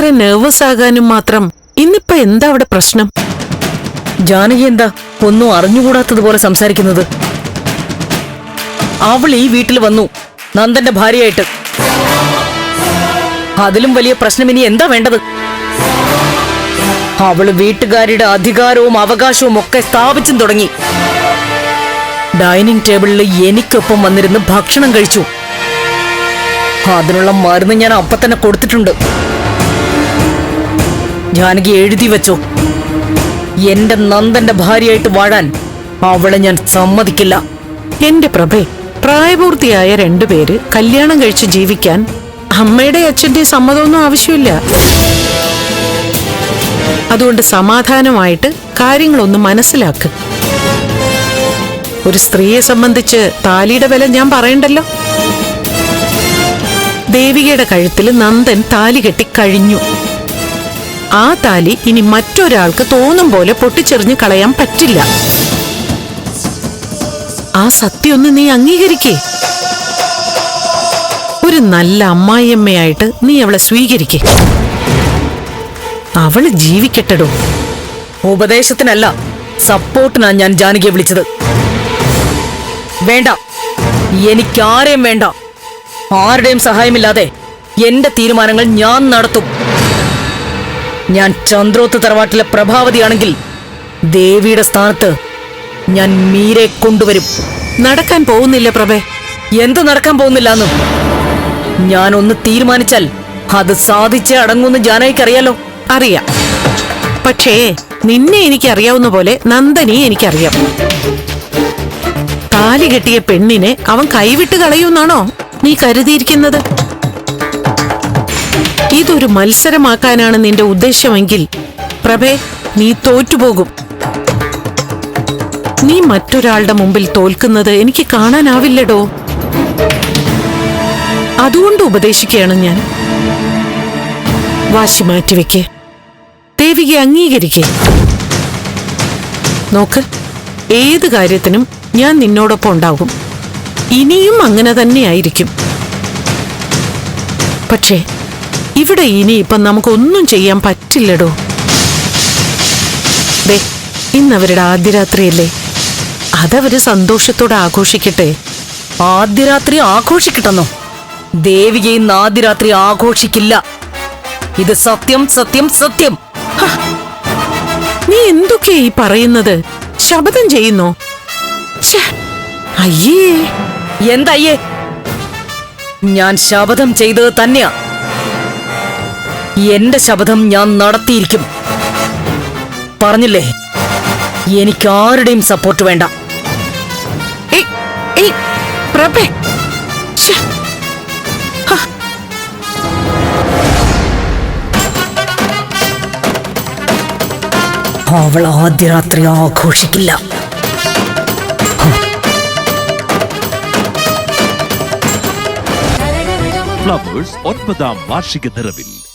ഇത്ര നെർവസ് ആകാനും മാത്രം ഇന്നിപ്പോ എന്താ അവിടെ പ്രശ്നം? ജാനകി എന്താ ഒന്നും അറിഞ്ഞുകൂടാത്തതുപോലെ സംസാരിക്കുന്നത്? അവൾ ഈ വീട്ടിൽ വന്നു നന്ദന്റെ ഭാര്യയായിട്ട്. അതിലും വലിയ പ്രശ്നം ഇനി എന്താ വേണ്ടത്? അവൾ വീട്ടുകാരുടെ അധികാരവും അവകാശവും ഒക്കെ സ്ഥാപിച്ചും തുടങ്ങി. ഡൈനിങ് ടേബിളിൽ എനിക്കൊപ്പം വന്നിരുന്ന് ഭക്ഷണം കഴിച്ചു. അതിനുള്ള മരുന്ന് ഞാൻ അപ്പൊ തന്നെ കൊടുത്തിട്ടുണ്ട്. ജാനകി എഴുതി വെച്ചോ. എന്റെ നന്ദന്റെ ഭാര്യയായിട്ട് വാഴാൻ അവളെ ഞാൻ സമ്മതിക്കില്ല. എന്റെ പ്രഭേ പ്രായപൂർത്തിയായ രണ്ടുപേര് കല്യാണം കഴിച്ച് ജീവിക്കാൻ അമ്മയുടെ അച്ഛന്റെ സമ്മതമൊന്നും ആവശ്യമില്ല. അതുകൊണ്ട് സമാധാനമായിട്ട് കാര്യങ്ങളൊന്ന് മനസ്സിലാക്ക്. ഒരു സ്ത്രീയെ സംബന്ധിച്ച് താലിയുടെ വില ഞാൻ പറയണ്ടല്ലോ? ദേവികയുടെ കഴുത്തിൽ നന്ദൻ താലി കെട്ടി കഴിഞ്ഞു. ആ താലി ഇനി മറ്റൊരാൾക്ക് തോന്നും പോലെ പൊട്ടിച്ചെറിഞ്ഞ് കളയാൻ പറ്റില്ല. ആ സത്യം ഒന്ന് നീ അംഗീകരിക്കേ. ഒരു നല്ല അമ്മായിയമ്മയായിട്ട് നീ അവളെ സ്വീകരിക്കേ. അവൾ ജീവിക്കട്ടെടോ. ഉപദേശത്തിനല്ല സപ്പോർട്ടിനാ ഞാൻ ജാനകിയെ വിളിച്ചത്. വേണ്ട എനിക്കാരെയും വേണ്ട. ആരുടെയും സഹായമില്ലാതെ എന്റെ തീരുമാനങ്ങൾ ഞാൻ നടത്തും. ഞാൻ ചന്ദ്രോത്ത് തറവാട്ടിലെ പ്രഭാവതിയാണെങ്കിൽ ദേവിയുടെ സ്ഥാനത്ത് ഞാൻ മീരെ കൊണ്ടുവരും. നടക്കാൻ പോകുന്നില്ല പ്രഭേ. എന്ത് നടക്കാൻ പോകുന്നില്ലാന്ന്? ഞാൻ ഒന്ന് തീരുമാനിച്ചാൽ അത് സാധിച്ചേ അടങ്ങുമെന്ന് ജാനകിക്കറിയാലോ? അറിയാം. പക്ഷേ നിന്നെ എനിക്കറിയാവുന്ന പോലെ നന്ദനെ എനിക്കറിയാം. താലി കെട്ടിയ പെണ്ണിനെ അവൻ കൈവിട്ട് കളയുമെന്നാണോ നീ കരുതിയിരിക്കുന്നത്? ഇതൊരു മത്സരമാക്കാനാണ് നിന്റെ ഉദ്ദേശമെങ്കിൽ. പ്രഭേ നീ തോറ്റുപോകും. നീ മറ്റൊരാളുടെ മുമ്പിൽ തോൽക്കുന്നത് എനിക്ക് കാണാനാവില്ലടോ? അതുകൊണ്ട് ഉപദേശിക്കുകയാണ് ഞാൻ. വാശി മാറ്റിവെക്കേ. ദേവികയെ അംഗീകരിക്കേ. നോക്ക് ഏത് കാര്യത്തിനും ഞാൻ നിന്നോടൊപ്പം ഉണ്ടാകും. ഇനിയും അങ്ങനെ തന്നെയായിരിക്കും പക്ഷേ ഇവിടെ ഇനിയിപ്പം നമുക്കൊന്നും ചെയ്യാൻ പറ്റില്ലടോ. ദേ ഇന്നവരുടെ ആദ്യ രാത്രിയല്ലേ അതവര് സന്തോഷത്തോടെ ആഘോഷിക്കട്ടെ. ആദ്യ രാത്രി ആഘോഷിക്കട്ടെന്നോ? ദേവികയെ ഇന്ന് ആദ്യ രാത്രി ആഘോഷിക്കില്ല. ഇത് സത്യം സത്യം സത്യം. നീ എന്തൊക്കെയാ ഈ പറയുന്നത്? ശബദം ചെയ്യുന്നോ? ഛെ, അയ്യേ. എന്തയ്യേ ഞാൻ ശപഥം ചെയ്തത് തന്നെയാ. എന്റെ ശപഥം ഞാൻ നടത്തിയിരിക്കും. പറഞ്ഞില്ലേ? എനിക്ക് ആരുടെയും സപ്പോർട്ട് വേണ്ട. അവൾ ആദ്യ രാത്രി ആഘോഷിക്കില്ല. ഫ്ലവേഴ്സ് ഒൻപതാം വാർഷിക നിറവിൽ.